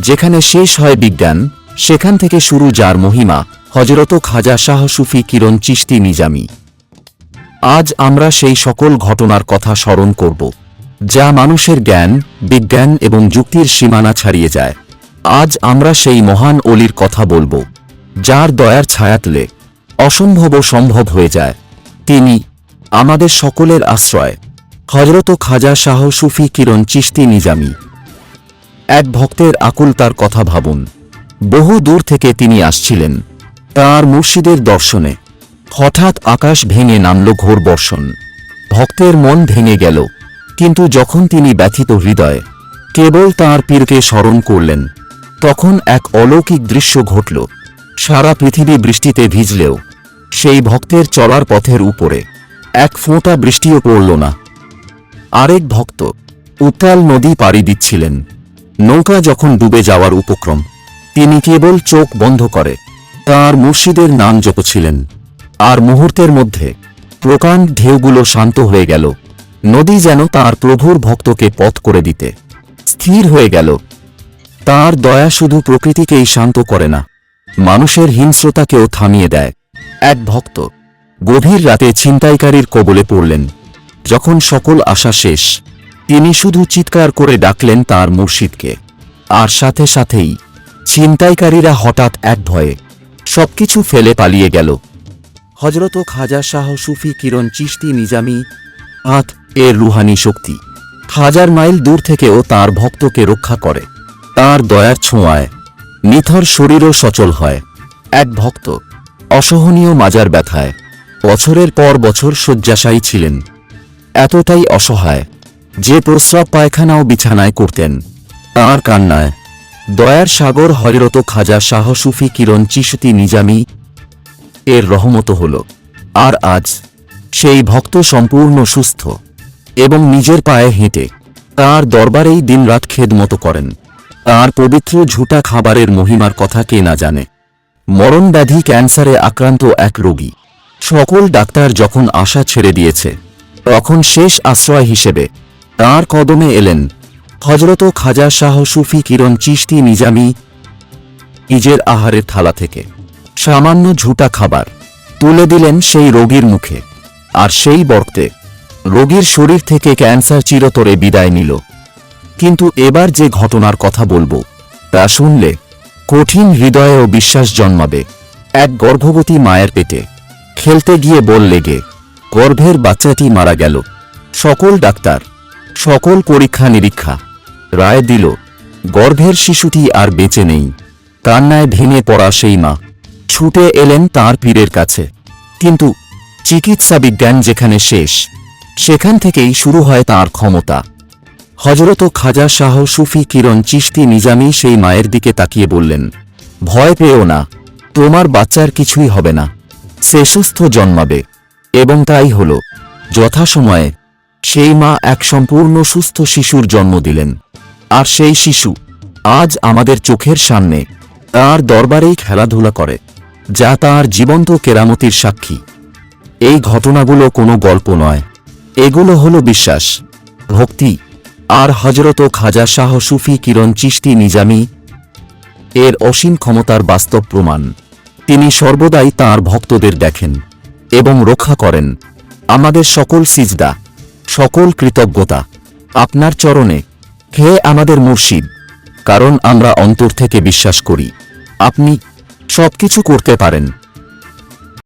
যেখানে শেষ হয় বিজ্ঞান, সেখান থেকে শুরু যার মহিমা হজরত খাজা শাহ সুফি কিরণ চিশতি নিজামি। আজ আমরা সেই সকল ঘটনার কথা স্মরণ করব, যা মানুষের জ্ঞান, বিজ্ঞান এবং যুক্তির সীমানা ছাড়িয়ে যায়। আজ আমরা সেই মহান অলির কথা বলব, যার দয়ার ছায়াতলে অসম্ভব সম্ভব হয়ে যায়। তিনি আমাদের সকলের আশ্রয়। হজরত খাজা শাহ সুফি কিরণ চিশতি নিজামি। এক ভক্তের আকুলতার কথা ভাবুন। বহু দূর থেকে তিনি আসছিলেন। তার মুর্শিদের দর্শনে হঠাৎ আকাশ ভেঙে নামল ঘোর বর্ষণ। ভক্তের মন ভেঙে গেল। কিন্তু যখন তিনি ব্যথিত হৃদয়ে কেবল তাঁর পীরকে স্মরণ করলেন, তখন এক অলৌকিক দৃশ্য ঘটল। সারা পৃথিবী বৃষ্টিতে ভিজলেও সেই ভক্তের চলার পথের উপরে। এক ফোঁটা বৃষ্টিও পড়ল না। আরেক ভক্ত উত্তাল নদী পাড়ি দিচ্ছিলেন। নৌকা যখন ডুবে যাওয়ার উপক্রম, তিনি কেবল চোখ বন্ধ করে তার মুর্শিদের নাম জপছিলেন। আর মুহূর্তের মধ্যে প্রকাণ্ড ঢেউগুলো শান্ত হয়ে গেল। নদী যেন তার প্রভুর ভক্তকে পথ করে দিতে স্থির হয়ে গেল। তার দয়া শুধু প্রকৃতিকেই শান্ত করে না, মানুষের হিংস্রতাকেও থামিয়ে দেয়। এক ভক্ত গভীর রাতে ছিনতাইকারীর কবলে পড়লেন। যখন সকল আশা শেষ, তিনি শুধু চিৎকার করে ডাকলেন তার মুর্শিদকে। আর সাথে সাথেই ছিনতাইকারীরা হঠাৎ এক ভয়ে সবকিছু ফেলে পালিয়ে গেল। হজরত খাজা শাহ সুফি কিরণ চিশতি নিজামি আত এর রুহানি শক্তি হাজার মাইল দূর থেকেও তার ভক্তকে রক্ষা করে। তার দয়ার ছোঁয়ায় নিথর শরীরও সচল হয়। এক ভক্ত অসহনীয় মাজার ব্যথায়। বছরের পর বছর শয্যাশায়ী ছিলেন। এতটাই অসহায় যে প্রস্রাব পায়খানাও বিছানায় করতেন। তাঁর কান্নায়। দয়ার সাগর হজরত খাজা শাহ সুফি কিরণ চিশতি নিজামি এর রহমত হল। আর আজ সেই ভক্ত সম্পূর্ণ সুস্থ এবং নিজের পায়ে হেঁটে তার দরবারেই দিনরাত খেদমত করেন। তার পবিত্র ঝুটা খাবারের মহিমার কথা কে না জানে। মরণব্যাধি ক্যান্সারে আক্রান্ত এক রোগী। সকল ডাক্তার যখন আশা ছেড়ে দিয়েছে, তখন শেষ আশ্রয় হিসেবে তার কদমে এলেন হজরত খাজা শাহ সুফি কিরণ চিশতি নিজামি ইজের আহারের থালা থেকে। সামান্য ঝুটা খাবার তুলে দিলেন সেই রোগীর মুখে। আর সেই বর্তে রোগীর শরীর থেকে ক্যান্সার চিরতরে বিদায় নিল। কিন্তু এবার যে ঘটনার কথা বলব, তা শুনলে কঠিন হৃদয়ে ও বিশ্বাস জন্মাবে। এক গর্ভবতী মায়ের পেটে। খেলতে গিয়ে বল লেগে। গর্ভের বাচ্চাটি মারা গেল। সকল ডাক্তার, সকল পরীক্ষা নিরীক্ষা রায় দিল, গর্ভের শিশুটি আর বেঁচে নেই। কান্নায় ভেঙে পড়া সেই মা। ছুটে এলেন তার পীরের কাছে। কিন্তু চিকিৎসা বিজ্ঞান যেখানে শেষ, সেখান থেকেই শুরু হয় তার ক্ষমতা। হজরত খাজা শাহ সুফি কিরণ চিশতি নিজামি সেই মায়ের দিকে তাকিয়ে বললেন, ভয় পেও না, তোমার বাচ্চার কিছুই হবে না, সে সুস্থ জন্মাবে। এবং তাই হল, যথাসময়ে সেই মা এক সম্পূর্ণ সুস্থ শিশুর জন্ম দিলেন। আর সেই শিশু আজ আমাদের চোখের সামনে তার দরবারেই খেলাধুলা করে, যা তার জীবন্ত কেরামতির সাক্ষী। এই ঘটনাগুলো কোনো গল্প নয়, এগুলো হলো বিশ্বাস, ভক্তি আর হজরত খাজা শাহ সুফি কিরণ চিশতি নিজামি এর অসীম ক্ষমতার বাস্তব প্রমাণ। তিনি সর্বদাই তার ভক্তদের দেখেন এবং রক্ষা করেন। আমাদের সকল সিজদা, সকল কৃতজ্ঞতা আপনার চরণে। হে আমাদের মুর্শিদ, কারণ আমরা অন্তর থেকে বিশ্বাস করি। আপনি সবকিছু করতে পারেন।